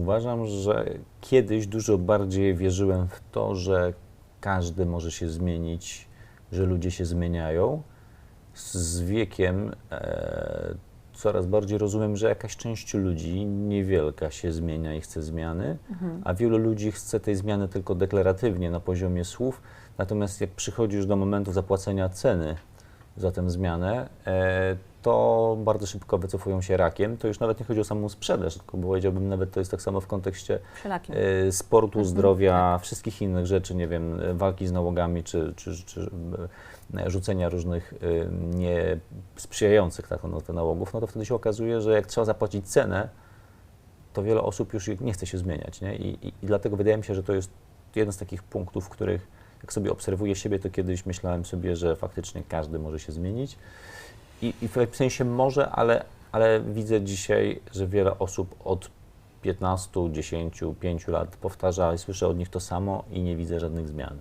Uważam, że kiedyś dużo bardziej wierzyłem w to, że każdy może się zmienić, że ludzie się zmieniają. Z- wiekiem e, coraz bardziej rozumiem, że jakaś część ludzi niewielka się zmienia i chce zmiany, a wielu ludzi chce tej zmiany tylko deklaratywnie na poziomie słów. Natomiast jak przychodzisz do momentu zapłacenia ceny za tę zmianę, e, to bardzo szybko wycofują się rakiem. To już nawet nie chodzi o samą sprzedaż, tylko powiedziałbym nawet to jest tak samo w kontekście Wszelakim. e, sportu, Mhm, zdrowia, wszystkich innych rzeczy, nie wiem, e, walki z nałogami, czy, czy, czy rzucenia różnych nie sprzyjających tak no, te nałogów, no to wtedy się okazuje, że jak trzeba zapłacić cenę, to wiele osób już nie chce się zmieniać, nie? I, i, I dlatego wydaje mi się, że to jest jeden z takich punktów, w których jak sobie obserwuję siebie, to kiedyś myślałem sobie, że faktycznie każdy może się zmienić. I, i w sensie może, ale, ale widzę dzisiaj, że wiele osób od 15, 10, 5 lat powtarza i słyszę od nich to samo i nie widzę żadnych zmian.